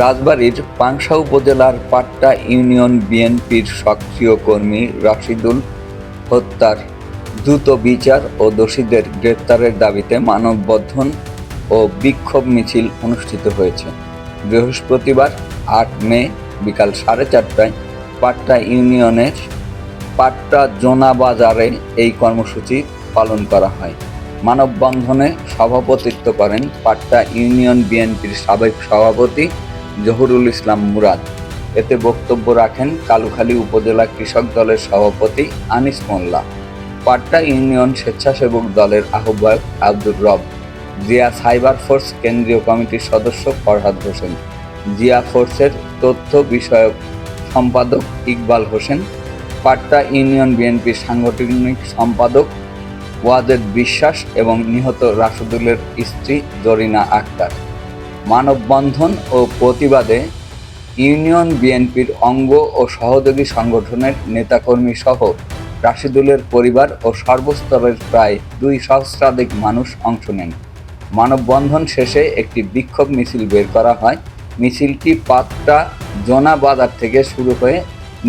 রাজবাড়ীর পাংশা উপজেলার পাট্টা ইউনিয়ন বিএনপির সক্রিয় কর্মী রাশিদুল হত্যার দ্রুত বিচার ও দোষীদের গ্রেপ্তারের দাবিতে মানববন্ধন ও বিক্ষোভ মিছিল অনুষ্ঠিত হয়েছে। বৃহস্পতিবার আট মে বিকাল সাড়ে চারটায় পাট্টা ইউনিয়নের পাট্টা জোনা বাজারে এই কর্মসূচি পালন করা হয়। মানববন্ধনে সভাপতিত্ব করেন পাট্টা ইউনিয়ন বিএনপির সাবেক সভাপতি জহুরুল ইসলাম মুরাদ। এতে বক্তব্য রাখেন কালুখালী উপজেলা কৃষক দলের সভাপতি আনিস মোল্লা, পাট্টা ইউনিয়ন স্বেচ্ছাসেবক দলের আহ্বায়ক আব্দুর রব, জিয়া সাইবার ফোর্স কেন্দ্রীয় কমিটির সদস্য ফরহাদ হোসেন, জিয়া ফোর্সের তথ্য বিষয়ক সম্পাদক ইকবাল হোসেন, পাট্টা ইউনিয়ন বিএনপির সাংগঠনিক সম্পাদক ওয়াজেদ বিশ্বাস এবং নিহত রাশিদুলের স্ত্রী জরিনা আক্তার। মানববন্ধন ও প্রতিবাদে ইউনিয়ন বিএনপির অঙ্গ ও সহযোগী সংগঠনের নেতাকর্মী সহ রাশিদুলের পরিবার ও সর্বস্তরের প্রায় দুই সহস্রাধিক মানুষ অংশ নেন। মানববন্ধন শেষে একটি বিক্ষোভ মিছিল বের করা হয়। মিছিলটি পাত্রা জোনা বাজার থেকে শুরু হয়ে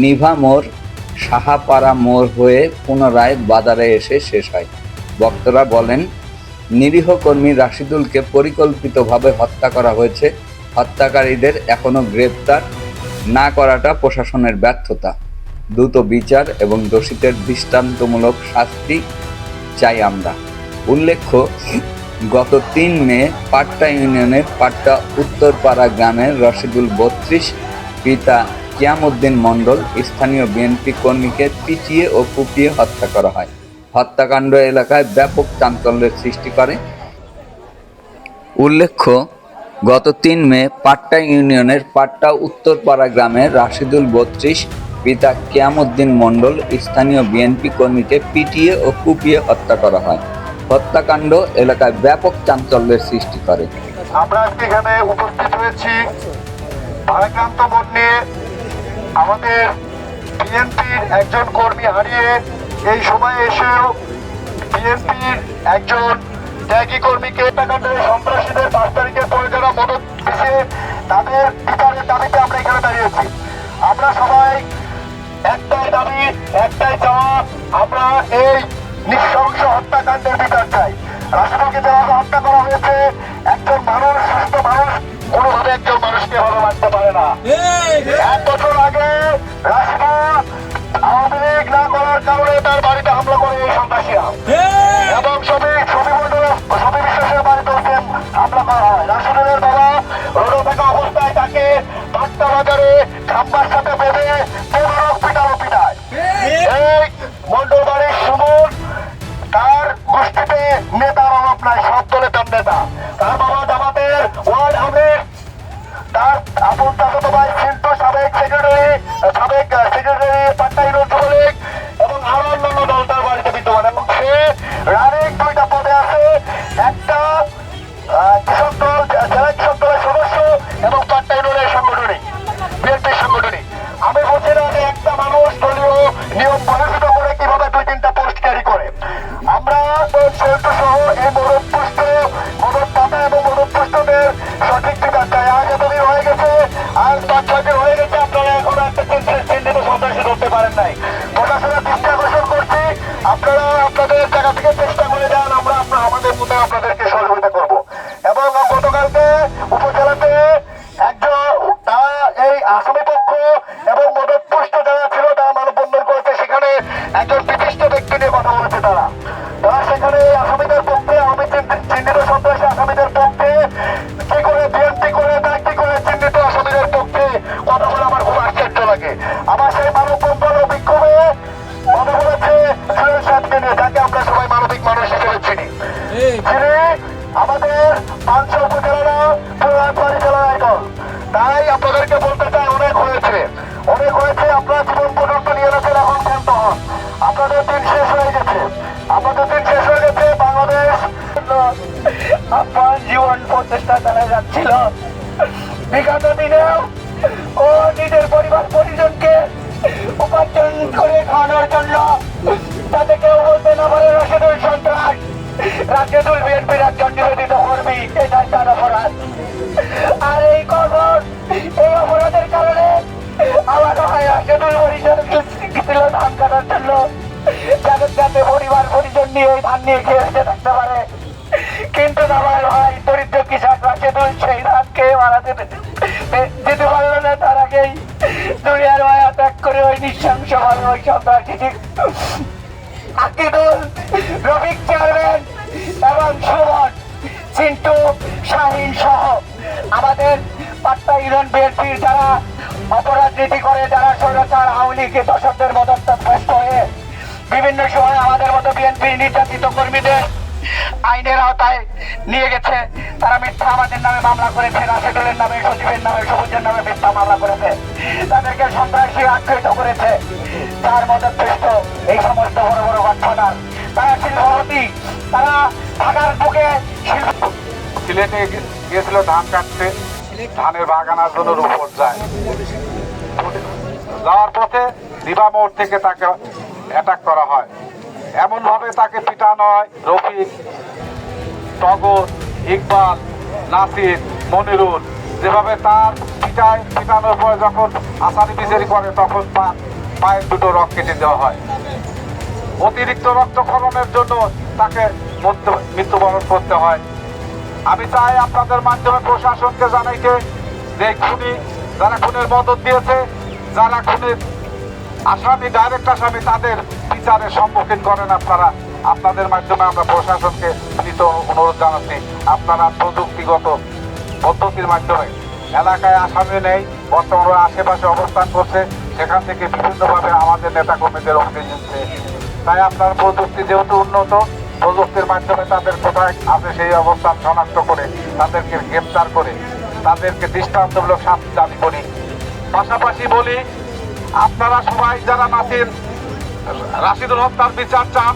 নিভা মোড়, সাহাপাড়া মোড় হয়ে পুনরায় বাজারে এসে শেষ হয়। বক্তরা বলেন নিরীহ কর্মী রাশিদুলকে পরিকল্পিতভাবে হত্যা করা হয়েছে। হত্যাকারীদের এখনও গ্রেপ্তার না করাটা প্রশাসনের ব্যর্থতা। দ্রুত বিচার এবং দোষীদের দৃষ্টান্তমূলক শাস্তি চাই আমরা। উল্লেখ্য, গত তিন মে পাট্টা ইউনিয়নের পাট্টা উত্তরপাড়া গ্রামের রশিদুল বত্রিশ, পিতা কিয়ামুদ্দিন মণ্ডল, স্থানীয় বিএনপি কর্মীকে পিটিয়ে ও কুপিয়ে হত্যা করা হয়। হত্যাকাণ্ড এলাকায় ব্যাপক চাঞ্চল্যের সৃষ্টি করে। উল্লেখ্য, গত তিন মে পাট্টা ইউনিয়নের পাট্টা উত্তরপাড়া গ্রামের রাশিদুল বত্রিশ, পিতা কিয়ামউদ্দিন মণ্ডল, স্থানীয় বিএনপি কর্মীকে পিটিয়ে ও কুপিয়ে হত্যা করা হয়। হত্যাকাণ্ড এলাকায় ব্যাপক চাঞ্চল্যের সৃষ্টি করে। আমরা আজকে এখানে উপস্থিত হয়েছি। ভারাক্রান্ত নিয়ে আমাদের বিএনপির একজন কর্মী হারিয়ে এই সময়ে এসেও বিএনপির একজন ত্যাগী কর্মীকে টাকাটায় সন্ত্রাসীদের পাঁচ তারিখে পরে যারা মদত দিছে তাদের বিচারের দাবিতে আমরা এখানে দাঁড়িয়েছি। আমরা সবাই একটাই দাবি, একটাই চাওয়া, আমরা এই নিঃশংস হত্যাকাণ্ডের বিচার চাই। রাষ্ট্রকে যেভাবে হত্যা করা হয়েছে, একজন মানুষ, সুস্থ মানুষ, কোনোভাবে একজন মানুষকে ভালো মানতে পারে না। সাবেক সেক্রেটারি পাট্টা ইউনিয়ন এবং আরও অন্যান্য দল তার বাড়িতে বিদ্যমান। এবং সে রানিং দুইটা পদে আছে। একটা কৃষক দল, জেলা কৃষক দলের সদস্য এবং পাট্টা ইউনিয়নের সাংগঠনিক, বিএনপির সাংগঠনিক। আমি বলছি না যে একটা মানুষ দলীয় নিয়ম পরিচিত করে কীভাবে দুই তিনটা পোস্ট ক্যারি করে। আমরা সেতু সহ এই মদত পুষ্ট, মদত এবং মদত সঠিক বিচার চাই। আজ এতদিন হয়ে গেছে, আজ পাঁচ ছয় নাই। প্রশাসনের বলেছে সুরেশ সাহেবকে নিয়ে যাকে আমরা সবাই মানবিক মানুষ হিসেবে চিনি যিনি আমাদের পাঁচ উপজেলারা পুরানবাড়ি জেলার আইডল তাই আপনাদেরকে বলতে অনেক হয়েছে অনেক হয়েছে আপনারা জীবন পর্যন্ত নিয়ে এখন বন্ধ হন দিন শেষ হয়ে গেছে আপনাদের দিন শেষ হয়ে গেছে বাংলাদেশ আপনার জীবন প্রচেষ্টা চালিয়ে যাচ্ছিল বিগত দিনেও ও নিজের পরিবার পরিজনকে উপার্জন করে খাওয়ানোর জন্য তাদেরকে না আমাদের রসদুল সন্ত্রাস রাজ্যদুল বিএনপি রাজ্য নিবেদিত কর্মী এটা তার অপরাধ। আর এই কর্মর এই অপরাধের কারণে আমার হয় রাজ্যদুল পরিষদ ছিল ধান কাটার জন্য। যাদের যাতে পরিবার পরিজন নিয়ে এই ধান নিয়ে খেয়ে থাকতে পারে। কিন্তু আমার ভাই, দরিদ্র কৃষক সেদুল সেই ধান খেয়ে মারা যেতে যেতে পারল না তার আগেই। দুনিয়ার মায়া ত্যাগ করে ওই নৃশংস ভাবে ওই সন্ত্রাসী আকিদুল, রফিক চেয়ারম্যান এবং সুমন, চিন্টু, শাহিন সহ আমাদের পাট্টা ইউনিয়ন বিএনপির যারা অপরাধ নীতি করে, যারা স্বৈরাচার, আওয়ামী লীগের দর্শকদের মদতভ্রষ্ট হয়ে বিভিন্ন সময় আমাদের মতো বিএনপি নির্যাতিত কর্মীদের আইনের আওতায় নিয়ে গেছে, তারা মিথ্যা আমাদের নামে মামলা করেছে, রাশেদুলের নামে সচিবের নামে, সবুজের নামে মিথ্যা মামলা করেছে। তাদেরকে সন্ত্রাসী আখ্যায়িত করেছে। তার মদতপৃষ্ট এই সমস্ত বড় বড় ঘটনার তারা শিল্পপতি তারা ঢাকার বুকে সিলেটে গিয়েছিল ধান কাটতে। ধানের বাগানার জন্য উপর যায়। যাওয়ার পথে দিবা মোড় থেকে তাকে অ্যাটাক করা হয়। এমন ভাবে তাকে পিটানো হয় রফিক, টগর, ইকবাল, নাসির, মনিরুল, যেভাবে তার পিটায় পিটানোর পরে যখন আসারি বিচারি করে, তখন পায়ের দুটো রক কেটে দেওয়া হয়। অতিরিক্ত রক্তক্ষরণের জন্য তাকে মৃত্যু- মৃত্যুবরণ করতে হয়। আমি চাই আপনাদের মাধ্যমে প্রশাসনকে জানাইতে যে খুনি, যারা খুনের মদত দিয়েছে, যারা খুনের আসামি ডাইরেক্ট আসামি, তাদের বিচারের সম্মুখীন করেন আপনারা। আপনাদের মাধ্যমে আমরা প্রশাসনকে নিত অনুরোধ জানাচ্ছি। আপনারা প্রযুক্তিগত পদ্ধতির মাধ্যমে এলাকায় আসামি নেই, বর্তমানে আশেপাশে অবস্থান করছে। সেখান থেকে বিভিন্নভাবে আমাদের নেতা কর্মীদের অভিযোগ তাই আপনার প্রযুক্তি যেহেতু উন্নত, প্রযুক্তির মাধ্যমে তাদের কোথায় আছে সেই অবস্থান শনাক্ত করে তাদেরকে গ্রেপ্তার করে তাদেরকে দৃষ্টান্তমূলক শাস্তি দাবি করি। পাশাপাশি বলি, আপনারা সবাই যারা নাসির রাশিদুল হত্যার বিচার চান।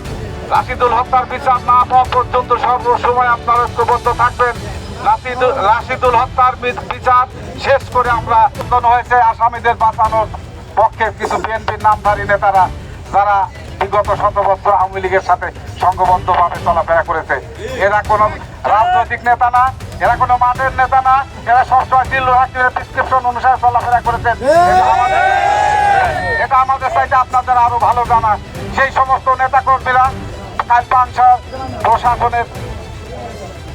রাশিদুল হত্যার বিচার না পাওয়া পর্যন্ত সর্বসময় আপনারা ঐক্যবদ্ধ থাকবেন। রাশিদুল হত্যার বিচার শেষ করে আমরা হয়েছে। আসামিদের বাঁচানোর পক্ষে কিছু বিএনপির নামধারী নেতারা, যারা বিগত শত বছর আওয়ামী লীগের সাথে সংঘবদ্ধভাবে চলাফেরা করেছে। এরা কোনো রাজনৈতিক নেতা না, এরা কোনো মাঠের নেতা না, এরা সবসময় জিল্লুর হাকিমের প্রেসক্রিপশন অনুসারে চলাফেরা করেছেন। এটা আমাদের- চাইতে আপনাদের আরও ভালো জানা। সেই সমস্ত নেতা কর্মীরা প্রশাসনের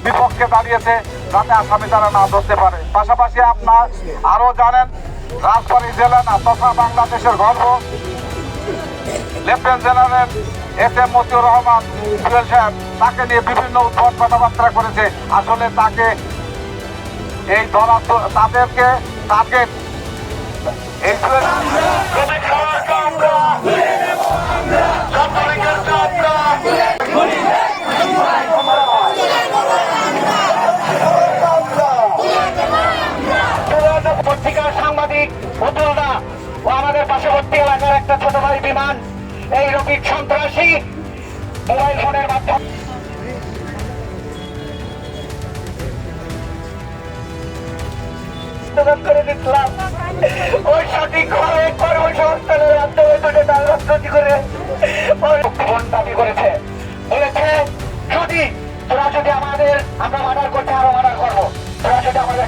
বিপক্ষে দাঁড়িয়েছে, যাতে আসামি তারা না ধরতে পারে। পাশাপাশি আপনার আরও জানেন রাজবাড়ী জেলা না তথা বাংলাদেশের গর্ব lieutenant general S M Motiur Rahman, Jewel সাহেব, তাকে নিয়ে বিভিন্ন উদ্ভট কথাবার্তা করেছে। আসলে তাকে এই ধরা তাদেরকে টার্গেট এই উঠলনা ও আমাদের পার্শ্ববর্তী এলাকার একটা ছোট ভাই বিমান। এই রফিক সন্ত্রাসী মোবাইল ফোনের মাধ্যমে করে দিচ্ছিলাম। ওই দাবি করেছে। বলেছে, যদি তোরা যদি আমাদের আমরা মার্ডার করছি আরও মার্ডার করব। তোরা যদি আমাদের